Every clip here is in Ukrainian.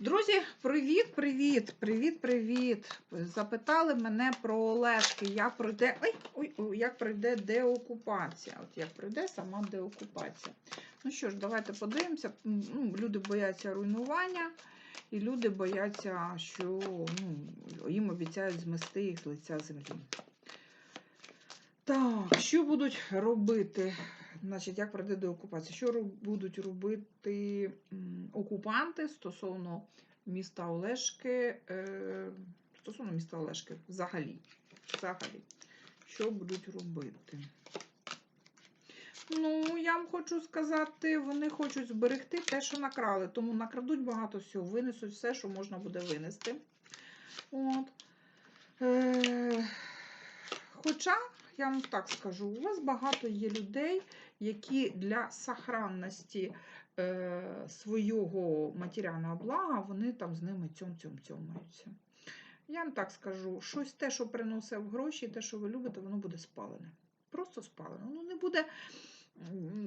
Друзі, привіт, привіт, привіт, привіт. Запитали мене про Олешки, як пройде, ой, ой, ой, як пройде деокупація. От як пройде сама деокупація. Ну що ж, давайте подивимося. Ну, люди бояться руйнування, і люди бояться, що ну, їм обіцяють змести їх з лиця землі. Так, що будуть робити? Значить, як пройде деокупація? Що будуть робити окупанти стосовно міста Олешки? Е, стосовно міста Олешки взагалі. Взагалі. Що будуть робити? Ну, я вам хочу сказати, вони хочуть зберегти те, що накрали, тому накрадуть багато всього, винесуть все, що можна буде винести. От. Е, хоча, я вам так скажу, у вас багато є людей, які для сохранності е, свого матеріального блага, вони там з ними цьом цьом цьомаються. Я вам так скажу, щось те, що приносить гроші, те, що ви любите, воно буде спалене. Просто спалене. Воно не буде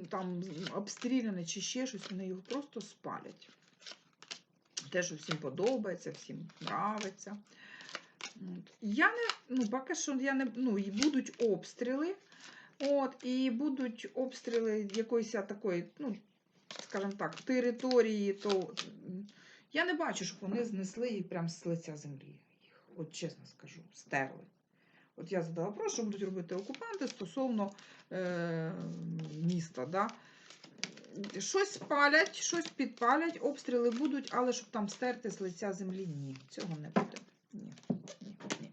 там обстріляне чи ще щось, вони його просто спалять. Те, що всім подобається, всім нравиться. Я не, ну, поки що я не, ну, і будуть обстріли, от, і будуть обстріли якоїсь такої, ну, скажімо так, території, то я не бачу, щоб вони знесли їх прямо з лиця землі. Їх, от чесно скажу, стерли. От я задала вопрос, що будуть робити окупанти стосовно е, міста. Да? Щось спалять, щось підпалять, обстріли будуть, але щоб там стерти з лиця землі, ні, цього не буде. Ні, ні, ні.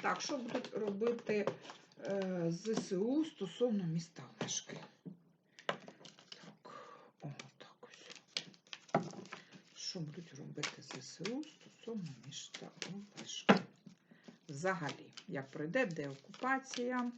Так, що будуть робити ЗСУ стосовно міста Олешки? Так, о, так ось. Що будуть робити ЗСУ стосовно міста Олешки? Взагалі, як пройде деокупація?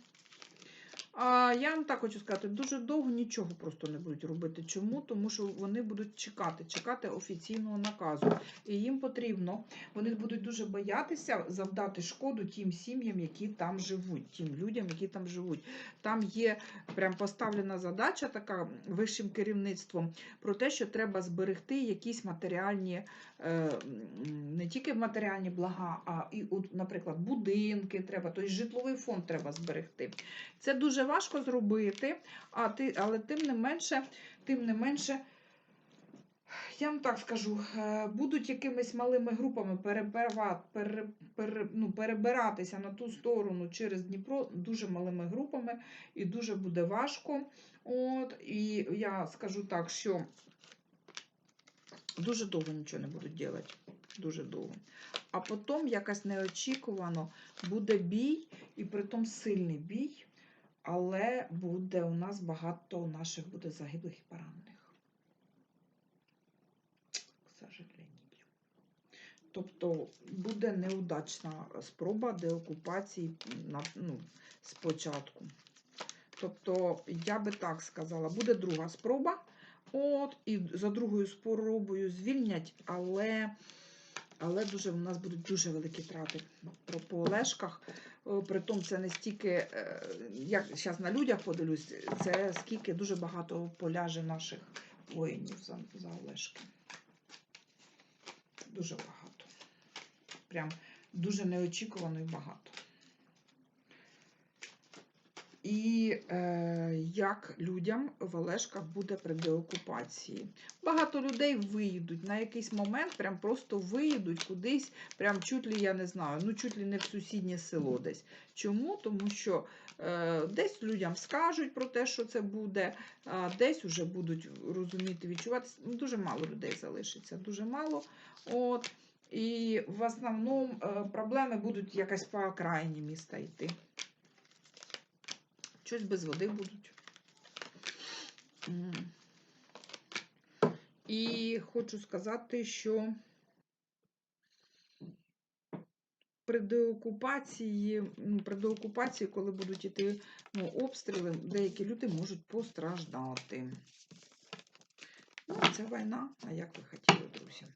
А, я вам так хочу сказати, дуже довго нічого просто не будуть робити. Чому? Тому що вони будуть чекати, чекати офіційного наказу. І їм потрібно, вони будуть дуже боятися завдати шкоду тим сім'ям, які там живуть, тим людям, які там живуть. Там є прям поставлена задача така вищим керівництвом про те, що треба зберегти якісь матеріальні, е, не тільки матеріальні блага, а і, наприклад, будинки треба, тобто житловий фонд треба зберегти. Це дуже важко зробити, а ти, але тим не менше, тим не менше, я вам так скажу, е, будуть якимись малими групами ну, перебиратися на ту сторону через Дніпро дуже малими групами, і дуже буде важко. От, і я скажу так, що дуже довго нічого не будуть робити. Дуже довго. А потім якось неочікувано буде бій, і притом сильний бій. Але буде у нас багато наших буде загиблих і поранених. Тобто буде неудачна спроба деокупації на, ну, спочатку. Тобто, я би так сказала, буде друга спроба. От, і за другою спробою звільнять, але, але дуже, у нас будуть дуже великі трати по Олешках. Е, Притом це не стільки, е, як зараз на людях подивлюсь, це скільки дуже багато поляже наших воїнів за, за Олешки. Дуже багато. Прям дуже неочікувано і багато. І е, як людям в Олешках буде при деокупації. Багато людей виїдуть на якийсь момент, прям просто виїдуть кудись, прям чуть ли, я не знаю, ну чуть ли не в сусіднє село десь. Чому? Тому що е, десь людям скажуть про те, що це буде, а десь вже будуть розуміти, відчувати. Ну, Дуже мало людей залишиться, дуже мало. От. І в основному е, проблеми будуть якось по окраїні міста йти. Щось без води будуть. І хочу сказати, що при деокупації, ну, при деокупації, коли будуть іти ну, обстріли, деякі люди можуть постраждати. Ну, це війна, а як ви хотіли, друзі?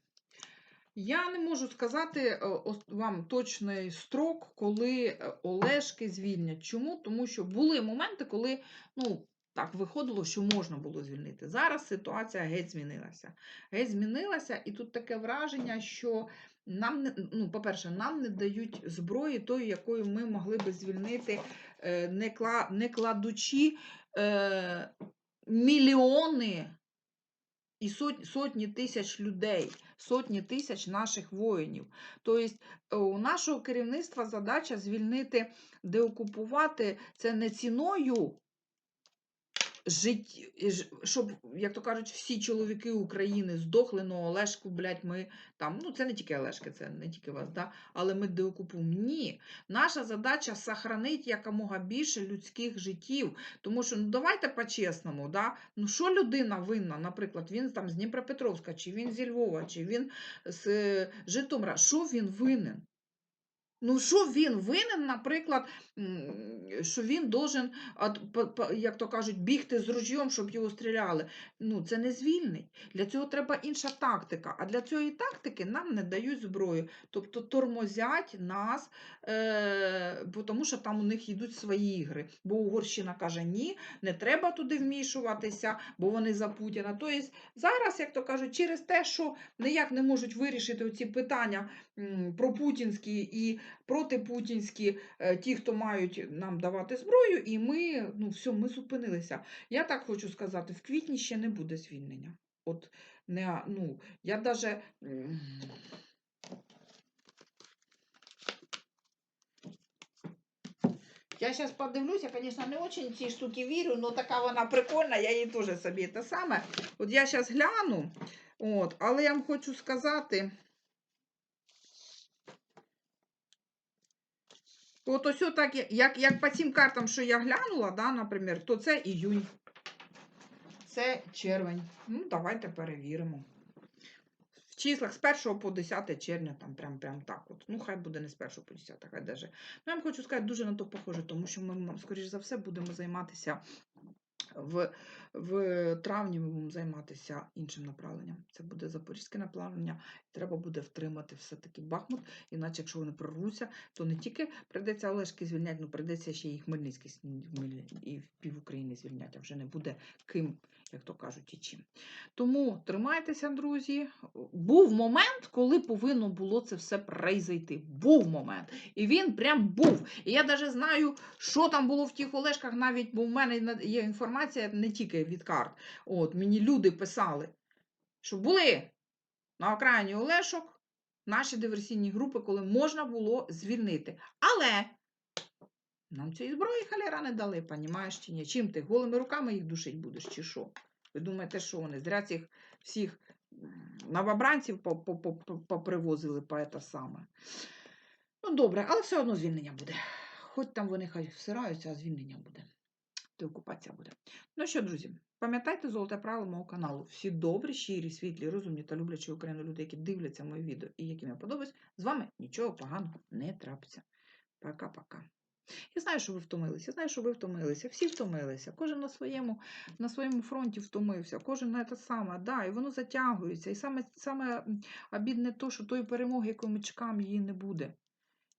Я не можу сказати е, вам точний строк, коли е, Олешки звільнять. Чому? Тому що були моменти, коли ну, так виходило, що можна було звільнити. Зараз ситуація геть змінилася. Геть змінилася, і тут таке враження, що нам ну, по-перше, нам не дають зброї тої, якою ми могли би звільнити, е, не, кла, кладучи мільйони і сотні, сотні тисяч людей, сотні тисяч наших воїнів. Тобто е, у нашого керівництва задача звільнити, деокупувати це не ціною жить, ж- щоб, як то кажуть, всі чоловіки України здохли, ну Олешку, блядь, ми там, ну це не тільки Олешки, це не тільки вас, да? але ми деокупуємо. Ні. Наша задача сохранити якомога більше людських життів. Тому що, ну давайте по-чесному, да? ну що людина винна, наприклад, він там з Дніпропетровська, чи він зі Львова, чи він з е, Житомира, що він винен? Ну, що він винен, наприклад, що він должен, як то кажуть, бігти з ружьом, щоб його стріляли. Ну, це не звільнить. Для цього треба інша тактика. А для цієї тактики нам не дають зброю. Тобто тормозять нас, е, тому що там у них йдуть свої ігри. Бо Угорщина каже, ні, не треба туди вмішуватися, бо вони за Путіна. Тобто зараз, як то кажуть, через те, що ніяк не можуть вирішити ці питання м, пропутінські і протипутінські, е, ті, хто мають нам давати зброю, і ми, ну, все, ми зупинилися. Я так хочу сказати, в квітні ще не буде звільнення. От не, ну, я даже. Я зараз подивлюсь, я, звісно, не дуже ці штуки вірю, але така вона прикольна, я її теж собі те саме. От я зараз гляну, от, але я вам хочу сказати. От ось так, як, як по цим картам, що я глянула, да, наприклад, то це іюнь. Це червень. Ну, давайте перевіримо. В числах з 1 по 10 червня, там прям, прям так. От. Ну, хай буде не з 1 по 10, хай даже. Ну, я вам хочу сказати, дуже на то похоже, тому що ми, скоріш за все, будемо займатися в, в травні ми будемо займатися іншим направленням. Це буде запорізьке направлення. Треба буде втримати все-таки Бахмут. Іначе, якщо вони прорвуться, то не тільки прийдеться Олешки звільняти, ну прийдеться ще і Хмельницький і пів України звільняти, вже не буде ким, як то кажуть, і чим. Тому тримайтеся, друзі. Був момент, коли повинно було це все произойти. Був момент. І він прям був. І я навіть знаю, що там було в тих Олешках, навіть бо в мене є інформація не тільки від карт. От мені люди писали, що були на окраїні Олешок наші диверсійні групи, коли можна було звільнити. Але нам цієї зброї халера не дали, понімаєш чи ні? Чим ти голими руками їх душить будеш, чи що? Ви думаєте, що вони зря цих всіх новобранців по- по- по- по- попривозили по це саме. Ну, добре, але все одно звільнення буде. Хоч там вони хай всираються, а звільнення буде. Деокупація буде. Ну що, друзі, пам'ятайте золоте правило мого каналу. Всі добрі, щирі, світлі, розумні та люблячі Україну люди, які дивляться мої відео і яким я подобаюсь, з вами нічого поганого не трапиться. Пока-пока. Я знаю, що ви втомилися. Я знаю, що ви втомилися. Всі втомилися. Кожен на своєму, на своєму фронті втомився, кожен на те саме. Да, і воно затягується. І саме, саме обідне то, що тої перемоги, яку ми чекаємо, її не буде.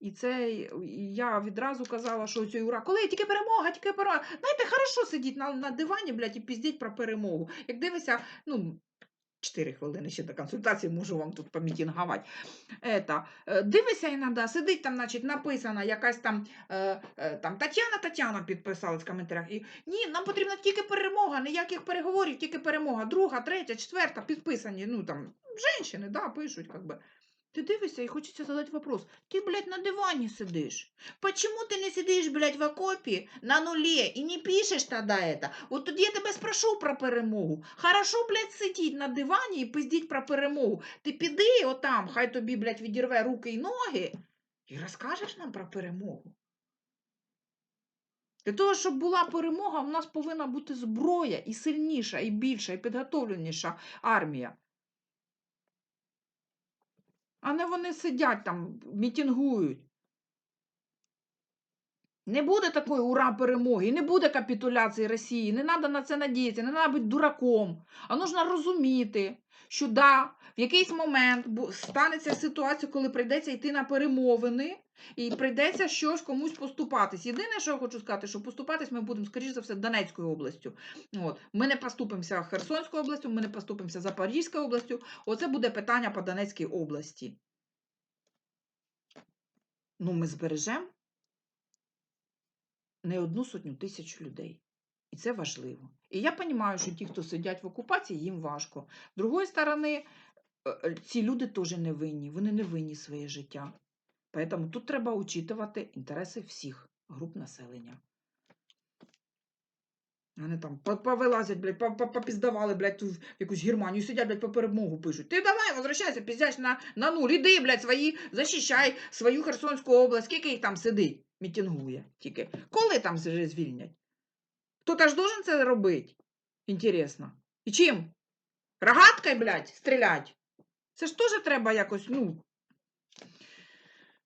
І це і я відразу казала, що цей ура, коли тільки перемога, тільки перемога. Знаєте, хорошо сидіти на, на дивані, блядь, і піздіть про перемогу. Як дивишся, ну. 4 хвилини ще до консультації можу вам тут помітінгувати. Ета, е, дивися іноді, сидить там, значить, написана якась там, е, е, там Тетяна Тетяна підписалась в коментарях. І ні, нам потрібна тільки перемога, ніяких переговорів, тільки перемога. Друга, третя, четверта, підписані. Ну там, жінки, да, пишуть, как. Ти дивишся і хочеться задати вопрос. Ти, блядь, на дивані сидиш. Почему ти не сидиш, блядь, в окопі на нулі і не пишеш тоді это? От тоді я тебе спрошу про перемогу. Хорошо, блядь, сидіть на дивані і пиздіть про перемогу. Ти піди отам, хай тобі, блядь, відірве руки і ноги, і розкажеш нам про перемогу. Для того, щоб була перемога, в нас повинна бути зброя і сильніша, і більша, і підготовленіша армія. А не вони сидять там, мітингують. Не буде такої ура перемоги, не буде капітуляції Росії. Не треба на це надіятися, не треба бути дураком. А нужно розуміти, що да, в якийсь момент станеться ситуація, коли прийдеться йти на перемовини, і прийдеться щось комусь поступатись. Єдине, що я хочу сказати, що поступатись ми будемо, скоріш за все, Донецькою областю. От. Ми не поступимося Херсонською областю, ми не поступимося Запорізькою областю. Оце буде питання по Донецькій області. Ну, ми збережемо не одну сотню тисяч людей. І це важливо. І я розумію, що ті, хто сидять в окупації, їм важко. З другої сторони, ці люди теж не винні, вони не винні своє життя. Тому тут треба учитувати інтереси всіх груп населення. Вони там по- повилазять, блядь, по- по- попіздавали, блядь, в якусь Германію, сидять, блядь, по перемогу пишуть. Ти давай, возвращайся, піздяч на, на нуль. Іди, блядь, свої, захищай свою Херсонську область. Скільки їх там сидить, мітингує тільки. Коли там вже звільнять? Хто-то ж должен це робити? Інтересно. І чим? Рогаткою, блядь, стрілять? Це ж теж треба якось, ну.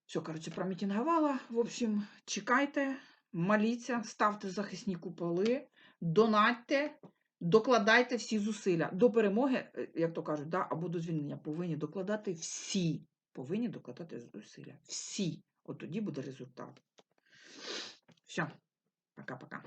Все, коротше, промітингувала. В общем, чекайте, моліться, ставте захисні куполи, донатьте, докладайте всі зусилля. До перемоги, е, як то кажуть, да, або до звільнення повинні докладати всі. Повинні докладати зусилля. Всі. От тоді буде результат. Все. Пока-пока.